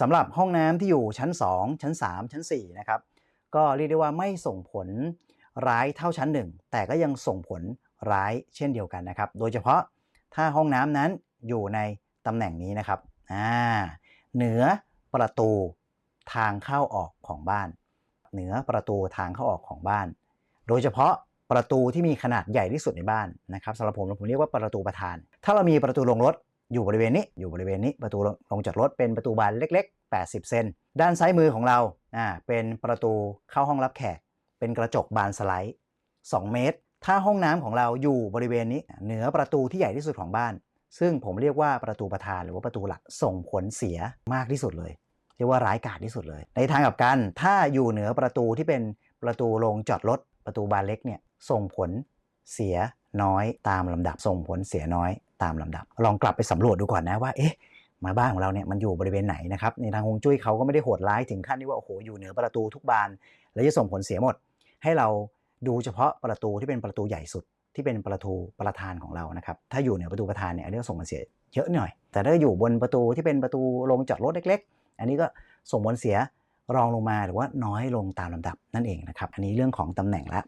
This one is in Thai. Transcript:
สำหรับห้องน้ำที่อยู่ชั้น 2 ชั้น 3 ชั้น4นะครับก็เรียกได้ว่าไม่ส่งผลร้ายเท่าชั้น 1 แต่ก็ยังส่งผลร้ายเช่นเดียวกันนะครับ โดยเฉพาะถ้าห้องน้ำนั้นอยู่ในตำแหน่งนี้นะครับอ่าเหนือประตูทางเข้าออกของบ้าน เหนือประตูทางเข้าออกของบ้าน โดยเฉพาะประตูที่มีขนาดใหญ่ที่สุดในบ้านนะครับสำหรับผมผมเรียกว่าประตูประธาน ถ้าเรามีประตูลงรถ อยู่บริเวณนี้อยู่บริเวณนี้ประตูลงจากรถเป็นประตูบานเล็ก ๆ 80 เซนด้านซ้ายมือของเราอ่าเป็นประตูเข้าห้องรับแขก เป็นกระจกบานสไลด์ 2 เมตร ถ้าห้องน้ำของเราอยู่บริเวณนี้เหนือประตูที่ใหญ่ที่สุดของบ้าน ซึ่งผมเรียกว่าประตูประธานหรือว่าประตูหลักส่งผลเสียมากที่สุดเลย เรียกว่าร้ายกาจที่สุดเลย ในทางกลับกันถ้าอยู่เหนือประตูที่เป็นประตูลงจอดรถประตูบานเล็กเนี่ยส่งผลเสียน้อยตามลำดับส่งผลเสียน้อย ตามลำดับ ลองกลับไปสำรวจดูก่อนนะว่าเอ๊ะมาบ้านของเราเนี่ยมันอยู่บริเวณไหนนะครับในทางฮวงจุ้ยเขาก็ไม่ได้โหดร้ายถึงขั้นที่ว่าโอ้โหอยู่เหนือประตูทุกบาน แล้วจะส่งผลเสียหมด ให้เราดูเฉพาะประตูที่เป็นประตูใหญ่สุดที่เป็นประตูประธานของเรานะครับถ้าอยู่เหนือประตูประธานเนี่ยอันนี้ก็ส่งผลเสียเยอะหน่อย แต่ถ้าอยู่บนประตูที่เป็นประตูลงจอดรถเล็ก ๆ อันนี้ก็ส่งผลเสียรองลงมาหรือว่าน้อยลงตามลำดับนั่นเองนะครับอันนี้เรื่องของตำแหน่งละ